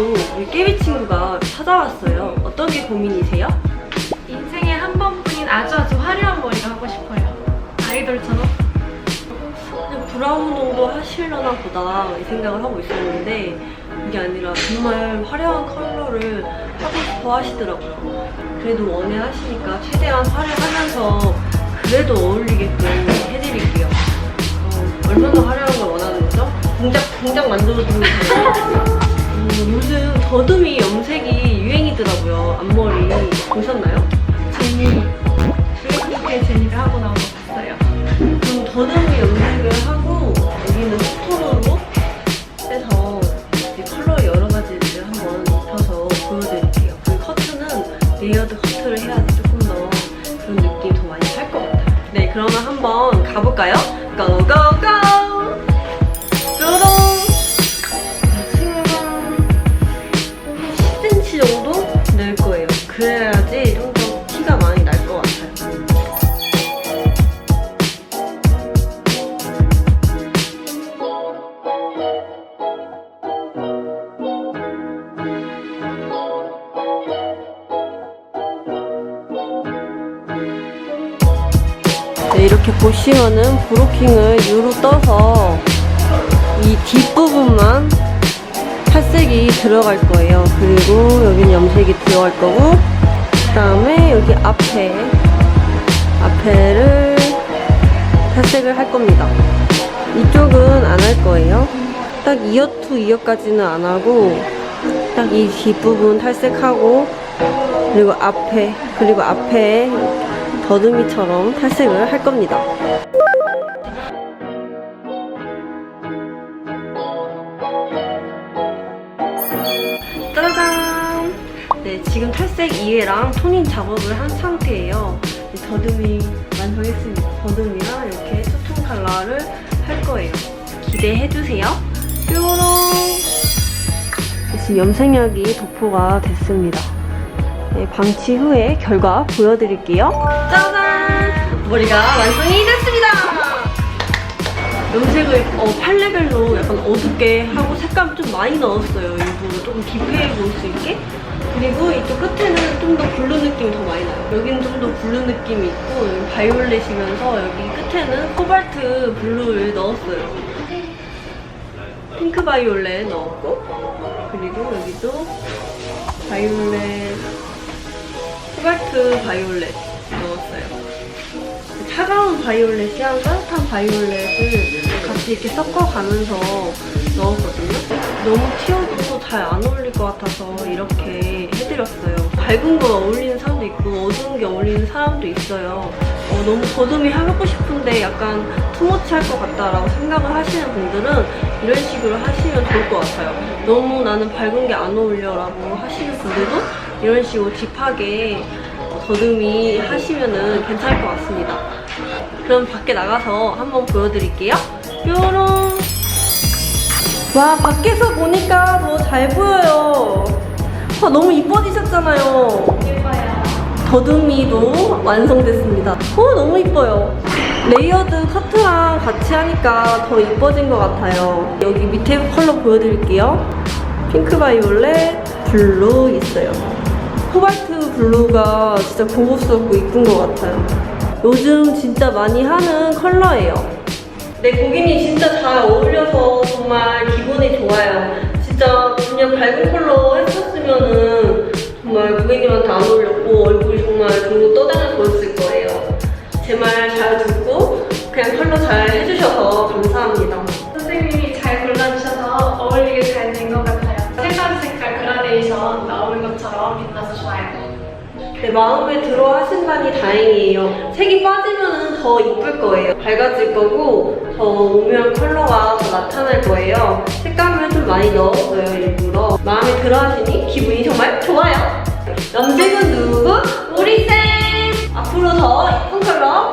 우리 깨비 친구가 찾아왔어요. 어떤 게 고민이세요? 인생에 한 번뿐인 아주 아주 화려한 머리가 하고 싶어요. 아이돌처럼. 그냥 브라운 정도 하시려나 보다 이 생각을 하고 있었는데 이게 아니라 정말 화려한 컬러를 하고 싶어 하시더라고요. 그래도 원해 하시니까 최대한 화려하면서 그래도 어울리게끔 해드릴게요. 어, 얼마나 화려한 걸 원하는 거죠? 공작, 공작 만들어드리면 돼요. 더듬이 염색이 유행이더라고요. 앞머리 보셨나요? 제니. 블랙핑크의 제니를 하고 나온 거 봤어요. 그럼 더듬이 염색을 하고 여기는 해서 이제 컬러 여러 가지를 한번 입혀서 보여드릴게요. 그리고 커트는 레이어드 커트를 해야지 조금 더 그런 느낌이 더 많이 살 것 같아요. 네, 그러면 한번 가볼까요? 고고고! 이렇게 보시면은 브로킹을 유로 떠서 이 뒷부분만 탈색이 들어갈 거예요. 그리고 여기는 염색이 들어갈 거고, 그 다음에 여기 앞에, 앞에를 탈색을 할 겁니다. 이쪽은 안 할 거예요. 딱 2여 투 2여까지는 안 하고, 딱 이 뒷부분 탈색하고, 그리고 앞에, 그리고 앞에 더듬이처럼 탈색을 할 겁니다. 짜잔! 네, 지금 탈색 2회랑 토닝 작업을 한 상태예요. 네, 더듬이 완성했습니다. 더듬이랑 이렇게 투톤 컬러를 할 거예요. 기대해주세요. 뾰롱! 지금 염색약이 도포가 됐습니다. 네, 방치 후에 결과 보여드릴게요. 짜잔! 머리가 완성이 됐습니다! 염색을 어, 팔레벨로 약간 어둡게 하고 색감 좀 많이 넣었어요. 일부러 조금 딥해 보일 수 있게. 그리고 이쪽 끝에는 좀 더 블루 느낌이 더 많이 나요. 여기는 좀 더 블루 느낌이 있고 여기 바이올렛이면서 여기 끝에는 코발트 블루를 넣었어요. 핑크 바이올렛 넣었고 그리고 여기도 바이올렛 코발트 바이올렛 넣었어요. 차가운 바이올렛이랑 따뜻한 바이올렛을 같이 이렇게 섞어가면서 넣었거든요. 너무 튀어도 잘 안 어울릴 것 같아서 이렇게 해드렸어요. 밝은 거 어울리는 사람도 있고 어두운 게 어울리는 사람도 있어요. 어, 너무 거둠이 하고 싶은데 약간 투머치할 것 같다라고 생각을 하시는 분들은 이런 식으로 하시면 좋을 것 같아요. 너무 나는 밝은 게 안 어울려라고 하시는 분들도 이런 식으로 딥하게 더듬이 하시면은 괜찮을 것 같습니다. 그럼 밖에 나가서 한번 보여드릴게요. 뾰롱. 와, 밖에서 보니까 더 잘 보여요. 아, 너무 이뻐지셨잖아요. 예뻐요. 더듬이도 완성됐습니다. 어, 너무 이뻐요. 레이어드 커트랑 같이 하니까 더 이뻐진 것 같아요. 여기 밑에 컬러 보여드릴게요. 핑크 바이올렛, 블루 있어요. 코발트 블루가 진짜 고급스럽고 이쁜 것 같아요. 요즘 진짜 많이 하는 컬러예요. 네, 고객님 진짜 잘 어울려서 정말 기분이 좋아요. 진짜 그냥 밝은 컬러 했었으면은 정말 고객님한테 안 어울렸고 얼굴이 정말 둥둥 떠다녀 보였을 거예요. 제 말 잘 듣고 그냥 컬러 잘 해주셔서 감사합니다. 것처럼 빛나서 좋아요. 네, 마음에 들어 하신다니 다행이에요. 색이 빠지면 더 이쁠 거예요. 밝아질 거고, 더 오묘한 컬러가 더 나타날 거예요. 색감을 좀 많이 넣었어요, 일부러. 마음에 들어 하시니 기분이 정말 좋아요. 염색은 누구? 우리 쌤! 앞으로 더 예쁜 컬러!